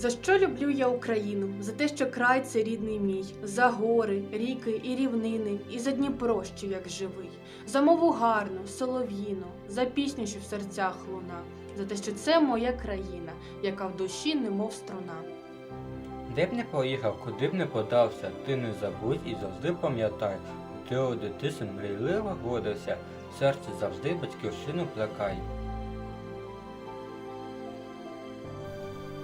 За що люблю я Україну? За те, що край це рідний мій, за гори, ріки і рівнини, і за Дніпро, що як живий, за мову гарну, солов'їну, за пісню, що в серцях луна, за те, що це моя країна, яка в душі немов струна. Де б не поїхав, куди б не подався, ти не забудь і завжди пам'ятай, ти дитинстві мрійливо годився, в серці завжди батьківщину плекай.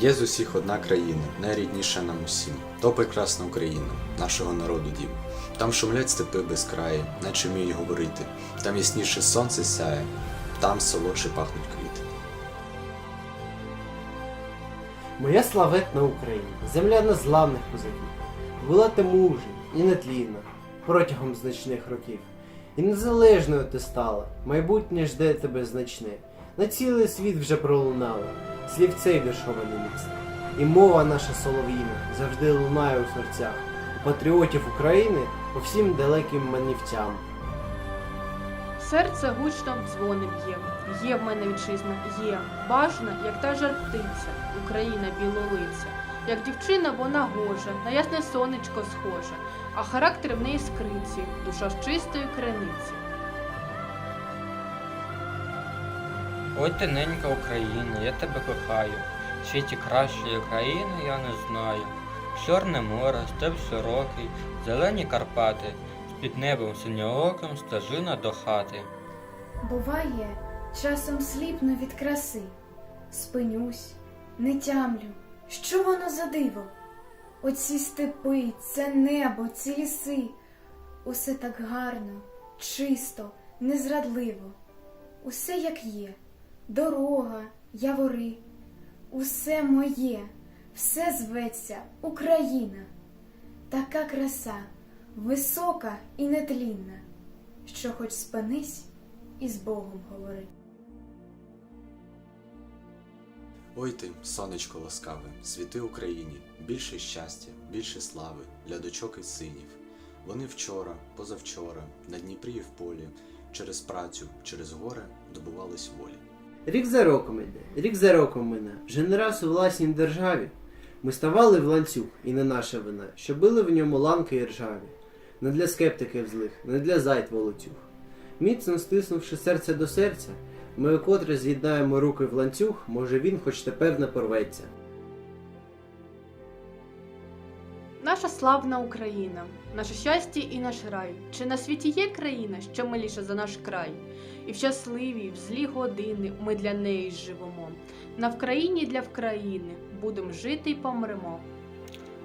Є з усіх одна країна, найрідніша нам усім. То прекрасна Україна, нашого народу дім. Там шумлять степи без краю, наче вміють говорити. Там ясніше сонце сяє, там солодше пахнуть квіти. Моя славетна Україна, земля незламних козаків, була ти мужня і нетлінна протягом значних років. І незалежною ти стала, майбутнє жде тебе значне. На цілий світ вже пролунало, слів цей віршований міст. І мова наша солов'їна завжди лунає у серцях патріотів України по всім далеким манівцям. Серце гучно дзвони б'є. Є в мене вітчизна, є бажана, як та жар птиця, Україна білолиця. Як дівчина вона гожа, на ясне сонечко схожа, а характер в неї скриці, душа з чистої криниці. Ой ти ненька Україна, я тебе кохаю. В світі кращої країни я не знаю. Чорне море, степ широкий, зелені Карпати, з-під небом синьооким стежина до хати. Буває, часом сліпну від краси, спинюсь, не тямлю, що воно за диво? Оці степи, це небо, ці ліси, усе так гарно, чисто, незрадливо, усе як є, дорога, явори, усе моє, все зветься Україна, така краса, висока і нетлінна, що хоч спинись і з Богом говори. Ой ти, сонечко ласкаве, світи Україні, більше щастя, більше слави для дочок і синів. Вони вчора, позавчора, на Дніпрі і в полі, через працю, через горе добувались волі. Рік за роком іде, рік за роком мине, вже не раз у власній державі. Ми ставали в ланцюг, і не наша вина, що били в ньому ланки і ржаві. Не для скептиків злих, не для зайд волоцюг. Міцно стиснувши серце до серця, ми окотре з'єднаємо руки в ланцюг, може він хоч тепер не порветься. Наша славна Україна, наше щастя і наш рай. Чи на світі є країна, що миліша за наш край? І в щасливі, в злі години ми для неї живемо. На Вкраїні для Вкраїни будем жити й помремо.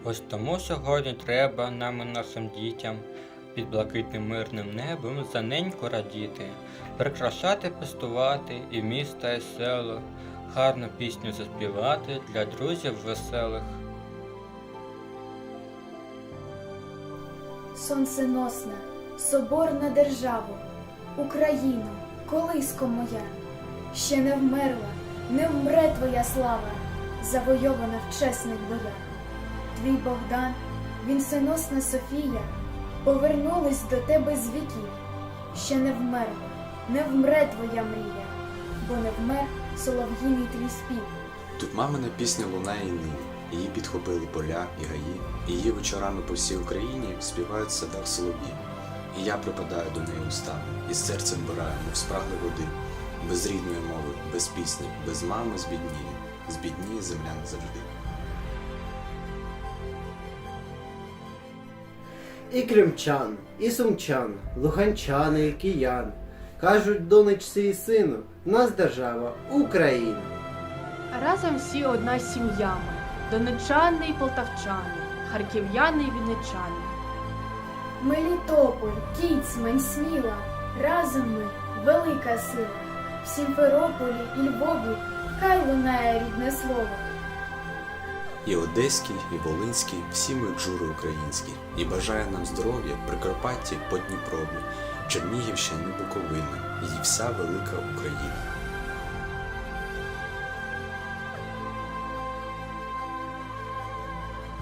Ось тому сьогодні треба нам і нашим дітям під блакитним мирним небом за неньку радіти, прикрашати, пестувати і міста, і село, гарну пісню заспівати для друзів веселих. Сонценосна, соборна державо, Україно, колиско моя, ще не вмерла, не вмре твоя слава, завойована в чесних боях. Твій Богдан, вінценосна Софія, повернулись до тебе з віків. Ще не вмерла, не вмре твоя мрія, бо не вмер солов'їний твій спів. Тут мамина пісня лунає і нині. Її підхопили поля і гаї, її вечорами по всій Україні співають в садах солов'ї. І я припадаю до неї устами, і серцем вбираю, мов спрагли води. Без рідної мови, без пісні, без мами збідніє, збідніє земля завжди. І кримчан, і сумчан, луганчани, і киян. Кажуть донечці і сину, в нас держава Україна. Разом всі одна сім'я ми, донечани й полтавчани, харків'яни й вінничани. Мелітополь, Кіцмань, Сміла, разом ми велика сила. В Сімферополі і Львові хай лунає рідне слово. І Одеський, і Волинський, всі ми джури українські, і бажає нам здоров'я в Прикарпатті по Дніпрові, Чернігівщині, Буковини, і вся велика Україна.